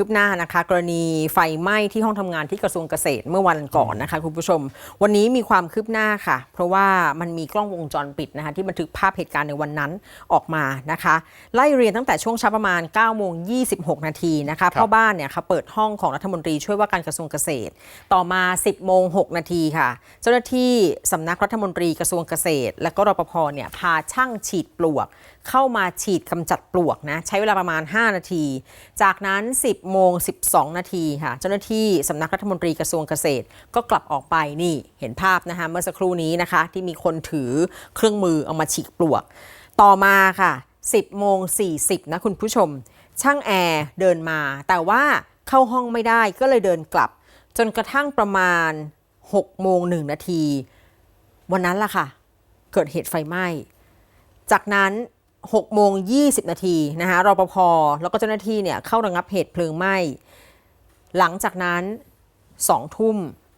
คืบหน้านะคะกรณีไฟไหม้ที่ห้องทำงานที่กระทรวงเกษตรเมื่อวันก่อนนะคะคุณผู้ชม วันนี้มีความคืบหน้าค่ะ เพราะว่ามันมีกล้องวงจรปิดนะคะที่บันทึกภาพเหตุการณ์ในวันนั้นออกมานะคะ ไล่เรียนตั้งแต่ช่วงเช้าประมาณ9โมง26นาทีนะคะพ่อบ้านเนี่ยค่ะเปิดห้องของรัฐมนตรีช่วยว่าการกระทรวงเกษตร ต่อมา 10โมง6นาทีค่ะ เจ้าหน้าที่สำนักรัฐมนตรีกระทรวงเกษตร และก็รปภเนี่ยพาช่างฉีดปลวก เข้ามาฉีดกำจัดปลวกนะใช้เวลาประมาณ 5 นาที จากนั้น 10โมง12 นาทีค่ะ เจ้าหน้าที่สำนักรัฐมนตรีกระทรวงเกษตร ก็กลับออกไปนี่เห็นภาพนะคะเมื่อสักครู่นี้นะคะ ที่มีคนถือเครื่องมือเอามาฉีกปลวก ต่อมาค่ะ 10โมง40 นะคุณผู้ชม ช่างแอร์เดินมา แต่ว่าเข้าห้องไม่ได้ก็เลยเดินกลับ จนกระทั่งประมาณ6โมง1นาที วันนั้นล่ะค่ะ เกิดเหตุไฟไหม้ จากนั้น 6โมง20 นาทีนะคะรปภแล้วก็เจ้าหน้าที่เนี่ยเข้าระงับเหตุเพลิงไหม้ หลังจากนั้น 2 ทุ่ม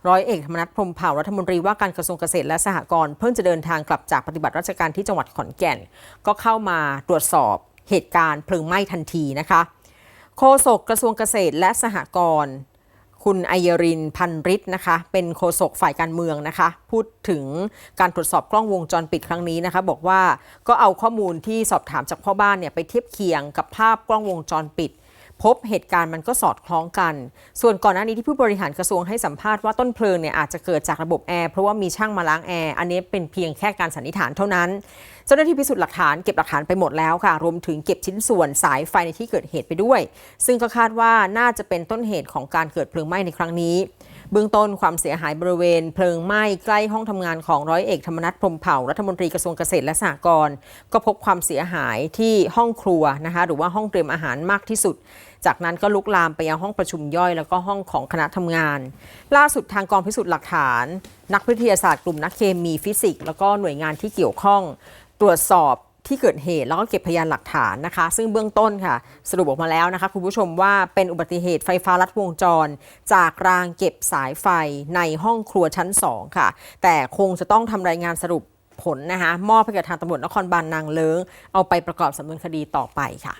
ร้อยเอกธรรมนัฐพรมเผ่ารัฐมนตรีว่าการกระทรวงเกษตรและสหกรณ์เพิ่งจะเดินทางกลับจากปฏิบัติราชการที่จังหวัดขอนแก่น ก็เข้ามาตรวจสอบเหตุการณ์เพลิงไหม้ทันทีนะคะ โฆษกกระทรวงเกษตรและสหกรณ์ คุณไอยรินพันริศนะคะ เป็นโฆษกฝ่ายการเมืองนะคะ พูดถึงการตรวจสอบกล้องวงจรปิดครั้งนี้นะคะ บอกว่าก็เอาข้อมูลที่สอบถามจากพ่อบ้านเนี่ยไปเทียบเคียงกับภาพกล้องวงจรปิด พบเหตุการณ์มันก็สอดคล้องกัน ส่วนก่อนหน้านี้ที่ผู้บริหารกระทรวงให้สัมภาษณ์ว่าต้นเพลิงเนี่ยอาจจะเกิดจากระบบแอร์เพราะว่ามีช่างมาล้างแอร์อันนี้เป็นเพียงแค่การสันนิษฐานเท่านั้น เจ้าหน้าที่พิสูจน์หลักฐานเก็บหลักฐานไปหมดแล้วค่ะ รวมถึงเก็บชิ้นส่วนสายไฟในที่เกิดเหตุไปด้วย ซึ่งก็คาดว่าน่าจะเป็นต้นเหตุของการเกิดเพลิงไหม้ในครั้งนี้ เบื้องต้นความเสียหายบริเวณ เพลิงไหม้ใกล้ห้องทำงานของร้อยเอกธรรมนัฐพรมเผ่ารัฐมนตรีกระทรวงเกษตรและสหกรณ์ก็พบความเสียหายที่ห้องครัวนะคะหรือว่าห้องเตรียมอาหารมากที่สุด จากนั้นก็ลุกลามไปยังห้องประชุมย่อย แล้วก็ห้องของคณะทำงาน ล่าสุดทางกองพิสูจน์หลักฐาน นักวิทยาศาสตร์กลุ่มนักเคมีฟิสิกส์แล้วก็หน่วยงานที่เกี่ยวข้อง ตรวจสอบ ที่เกิดเหตุแล้วก็เก็บพยานหลักฐานนะคะ ซึ่งเบื้องต้นค่ะ สรุปออกมาแล้วนะคะ คุณผู้ชมว่าเป็นอุบัติเหตุไฟฟ้าลัดวงจร จากรางเก็บสายไฟในห้องครัวชั้น 2 ค่ะ แต่คงจะต้องทำรายงานสรุปผลนะคะ มอบให้กับทางตำรวจนครบาลนางเลิงเอาไปประกอบสำนวนคดีต่อไปค่ะ